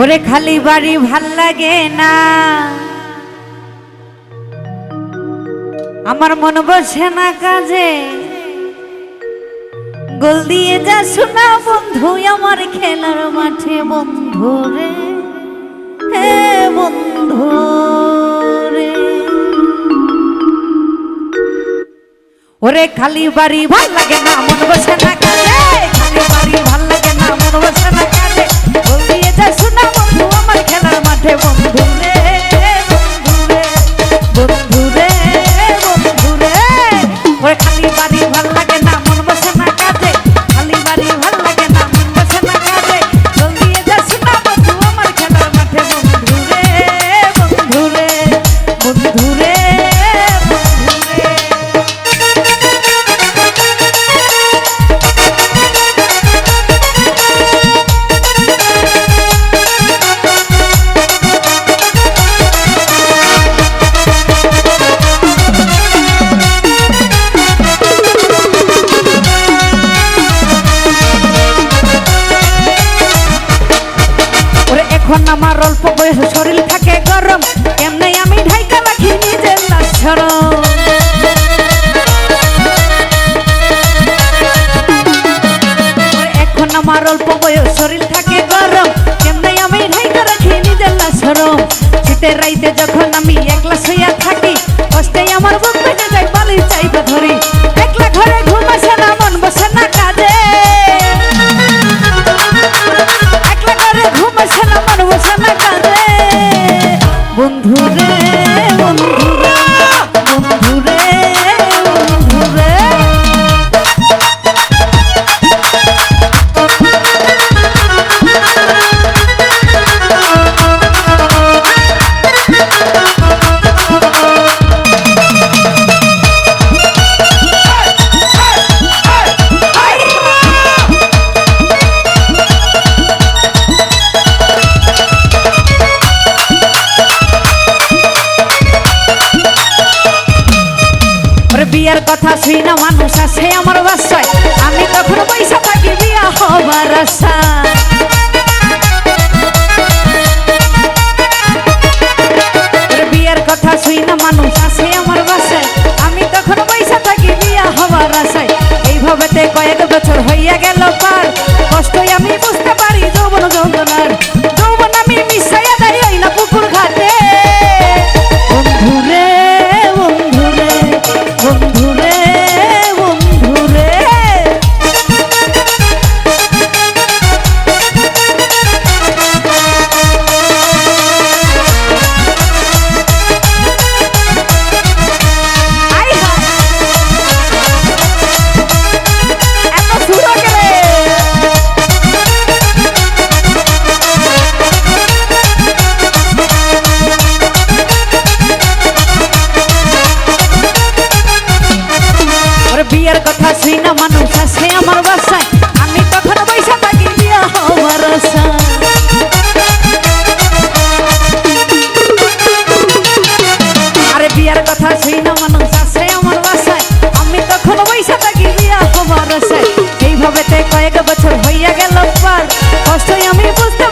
ওরে খালি বাড়ি ভালো লাগে না। আমার মন বসে না কাজে। গোল দিয়ে যা শোনা বন্ধু, আমার খেলার মাঠে বন্ধু রে। হে বন্ধু রে। ওরে খালি বাড়ি ভালো লাগে না, মন বসে না এখন আমার অল্প বয়স শরীর থাকে গরম। এখন আমার অল্প বয়স, শরীর থাকে গরম। এমনি আমি ঢাইকা রাখি নিজের লাশর শীতের রাইতে যখন আমি বিয়ার কথা শুই না মানুষ আছে আমার বাসায়। আমি তখন পয়সা থাকি বিয়া হবার আশা। বিয়ার কথা শুই না মানুষ আছে আমার বাসায়। আমি তখন পয়সা থাকি বিয়া হবার আশায়। এইভাবেতে কয়েক বছর হইয়া গেল বিয়ার কথা শুই না মানুষ আছে আমার বাসায়। আমি তখন পয়সা থাকি বিয়া তোমার এইভাবে এইভাবেতে কয়েক বছর হইয়া গেল পার। আমি বুঝতে